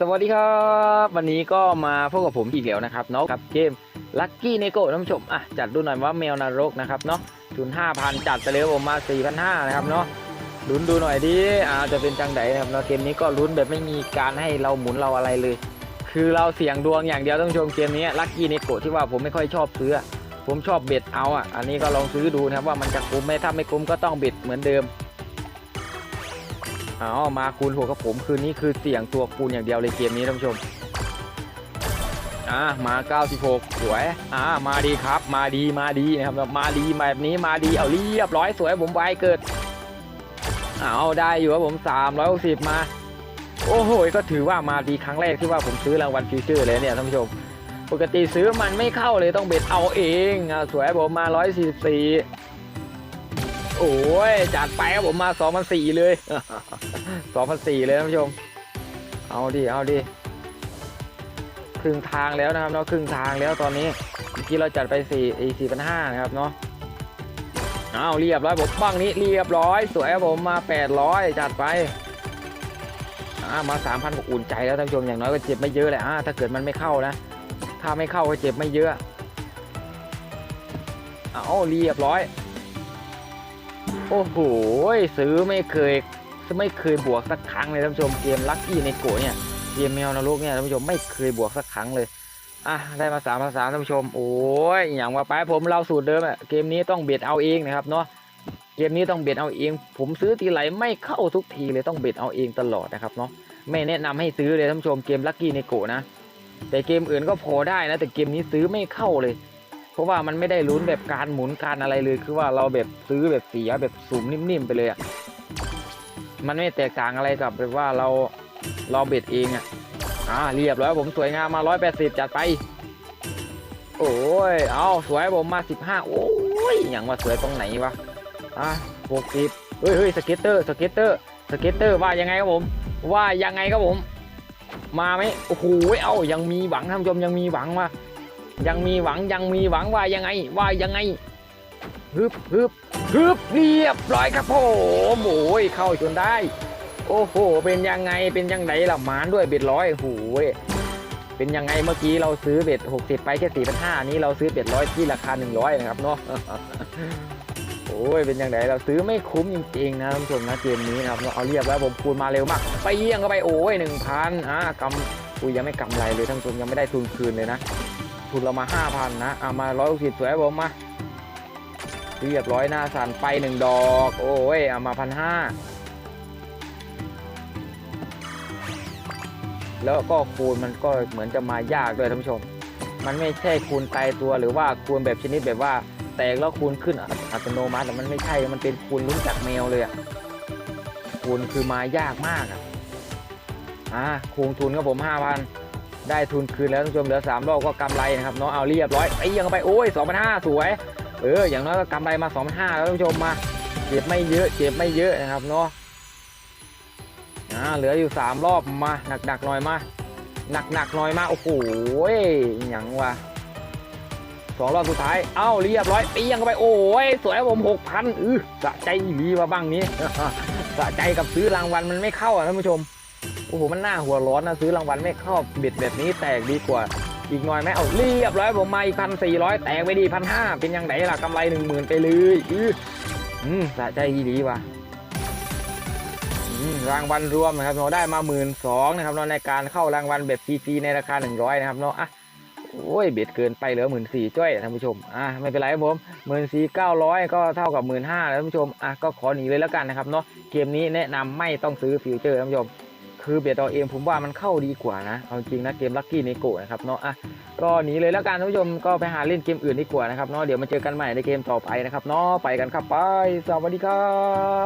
สวัสดีครับ วันนี้ก็มาพบกับผมอีกแล้วนะครับเนาะกับเกมลัคกี้เนโกท่านผู้ชมอะจัดดูหน่อยว่าแมวนรกนะครับเนาะทุน5,000 จัดไปเลยผมมา4,500นะครับเนาะลุ้นดูหน่อยดิอ่าจะเป็นจังไดนะครับเนาะเกมนี้ก็ลุ้นแบบไม่มีการให้เราหมุนเราอะไรเลย คือเราเสี่ยงดวงอย่างเดียวท่านผู้ชมเกมนี้ลัคกี้เนโกที่ว่าผมไม่ค่อยชอบซื้อ ผมชอบเบ็ดเอาอะอันนี้ก็ลองซื้อดูนะครับว่ามันจะคุ้มไหมถ้าไม่คุ้มก็ต้องเบ็ดเหมือนเดิม เอมาคูณหัวกับผมคืนนี้คือเสี่ยงตัวคูณอย่างเดียวเลยเกมนี้ท่านผู้ชมอ่ามา96สวย อ่า มาดีครับ มาดี มาดีนะครับ มาดีแบบนี้ มาดี เอาเรียบร้อยสวย ผมไวเกิด เอาได้อยู่ครับผม 360 มา โอ้โห ก็ถือว่ามาดีครั้งแรกที่ว่าผมซื้อรางวัลฟิวเจอร์เลยเนี่ยท่านผู้ชม ปกติซื้อมันไม่เข้าเลยต้องเบ็ดเอาเอง สวยผมมา 144 โอ้ยจัดไปครับผมมา2,004เลย2,004เลยท่านผู้ชม เอาดิ เอาดิ ครึ่งทางแล้วนะครับเนาะครึ่งทางแล้วตอนนี้เมื่อกี้เราจัดไป4อี4,500นะครับเนาะเอาเรียบร้อยผมบ้างนี้เรียบร้อย สวยครับผมมา800จัดไปอ่ามา3,000ก็อุ่นใจแล้วท่านผู้ชมอย่างน้อยก็เจ็บไม่เยอะแหละถ้าเกิดมันไม่เข้านะ ถ้าไม่เข้าก็เจ็บไม่เยอะเอาเรียบร้อย อ้โหซื้อไม่เคยไม่เคยบวกสักครั้งเลยท่านผู้ชมเกมลัคกี้ในโกะเนี่ยเกมแมวนรกเนี่ยท่านผู้ชมไม่เคยบวกสักครั้งเลยอะได้มาสามภาษาท่านผู้ชมโอ้ยอย่างว่าไปผมเราสูตรเดิมอะเกมนี้ต้องเบ็ดเอาเองนะครับเนาะเกมนี้ต้องเบ็ดเอาเอง ผมซื้อทีไรไม่เข้าทุกทีเลยต้องเบ็ดเอาเองตลอดนะครับเนาะไม่แนะนำให้ซื้อเลยท่านผู้ชมเกมลัคกี้ในโกะนะแต่เกมอื่นก็พอได้นะแต่เกมนี้ซื้อไม่เข้าเลย เพราะว่ามันไม่ได้ลุ้นแบบการหมุนการอะไรเลย คือว่าเราแบบซื้อแบบเสียแบบสุ่มนิ่มๆไปเลยอะมันไม่แตกต่างอะไรกับแบบว่าเราเราเบ็ดเองอะอ่าเรียบร้อยผมสวยงามมา180จัดไป โอ้ยเอาสวยผมมา15โอ้ยอย่างว่าสวยตรงไหนวะอะ60เฮ้ยเฮ้ยสเก็ตเตอร์สเก็ตเตอร์สเก็ตเตอร์ว่ายังไงครับผม ว่ายังไงครับผม มาไหมโอ้โหเอ้ายังมีหวังท่านผู้ชมยังมีหวังว่า ยังมีหวังยังมีหวังว่ายังไง ว่ายังไงฮึบฮึบฮึบเรียบร้อยครับผมโอ้ยเข้าจนได้ โอ้โห เป็นยังไงเป็นยังไงล่ะหมานด้วยเบ็ดร้อยโอ้โหเป็นยังไงเมื่อกี้เราซื้อเบ็ด60ไปแค่สี่พันห้านี้เราซื้อเบ็ดร้อยที่ราคา100นะครับเนาะโอ้ยเป็นยังไงเราซื้อไม่คุ้มจริงๆนะท่านผู้ชมนะเกมนี้นะครับเอาเรียบแล้วผมคูณมาเร็วมาก ไปเยี่ยงเข้าไปโอ้ยหนึ่งพันอ่ากำอุ้ยยังไม่กำไรเลยท่านผู้ชมยังไม่ได้ทุนคืนเลยนะ ทุนเรามาห้าพันนะเอามาร้อยสิบสวยผมมาเรียบร้อยหน้าสันไปหนึ่งดอก โอ้ยเอามาพันห้าแล้วก็คูณมันก็เหมือนจะมายากด้วยท่านผู้ชม มันไม่ใช่คูณไกลตัวหรือว่าคูณแบบชนิดแบบว่า แตกแล้วคูณขึ้นอัตโนมัติแต่มันไม่ใช่ มันเป็นคูณลุ้นจากแมวเลยอะคูณคือมายากมากอะอ่าคูณทุนกับผมห้าพัน ได้ทุนคืนแล้วท่านผู้ชมเหลือสามรอบก็กำไรนะครับเนาะเอาเรียบร้อยไอ้ยังไปโอ้ยสองพันห้าสวย เอออย่างน้อยก็กำไรมาสองพันห้าแล้วท่านผู้ชมมาเจ็บไม่เยอะเจ็บไม่เยอะนะครับเนาะอ่าเหลืออยู่สามรอบมาหนักๆหน่อยมาหนักๆหน่อยมาโอ้โหอย่างวะสองรอบสุดท้าย เอ้าเรียบร้อยไอ้ยังไป โอ้ย สวยผมหกพันอือสะใจดีมาบ้างนี้ สะใจกับซื้อรางวัลมันไม่เข้าอะท่านผู้ชม โอ้โหมันน่าหัวร้อนนะซื้อรางวัลไม่เข้าเบ็ดแบบนี้แตกดีกว่า อีกหน่อยไหมเอาเรียบร้อยผมมาอีกพันสี่ร้อยแตกไปดีพันห้าเป็นยังไงล่ะกำไรหนึ่งหมื่นไปเลยอืออืมสะใจดีว่ะรางวัลรวมนะครับเราได้มาหมื่นสองนะครับเนาะในการเข้ารางวัลแบบฟรีๆในราคาหนึ่งร้อยนะครับเนาะอะโอ้ยเบ็ดเกินไปเหลือหมื่นสี่จ้อยท่านผู้ชมอะไม่เป็นไรครับผมหมื่นสี่เก้าร้อยก็เท่ากับหมื่นห้าท่านผู้ชมอะก็ขอหนีเลยแล้วกันนะครับเนาะเกมนี้แนะนำไม่ต้องซื้อฟิวเจอร์ท่านผู้ชม คือเบียดเอาเองผมว่ามันเข้าดีกว่านะ เอาจริงนะเกมลักกี้ในโกะนะครับเนาะอะก็หนีเลยแล้วกันท่านผู้ชมก็ไปหาเล่นเกมอื่นดีกว่านะครับเนาะเดี๋ยวมาเจอกันใหม่ในเกมต่อไปนะครับเนาะไปกันครับไป สวัสดีครับ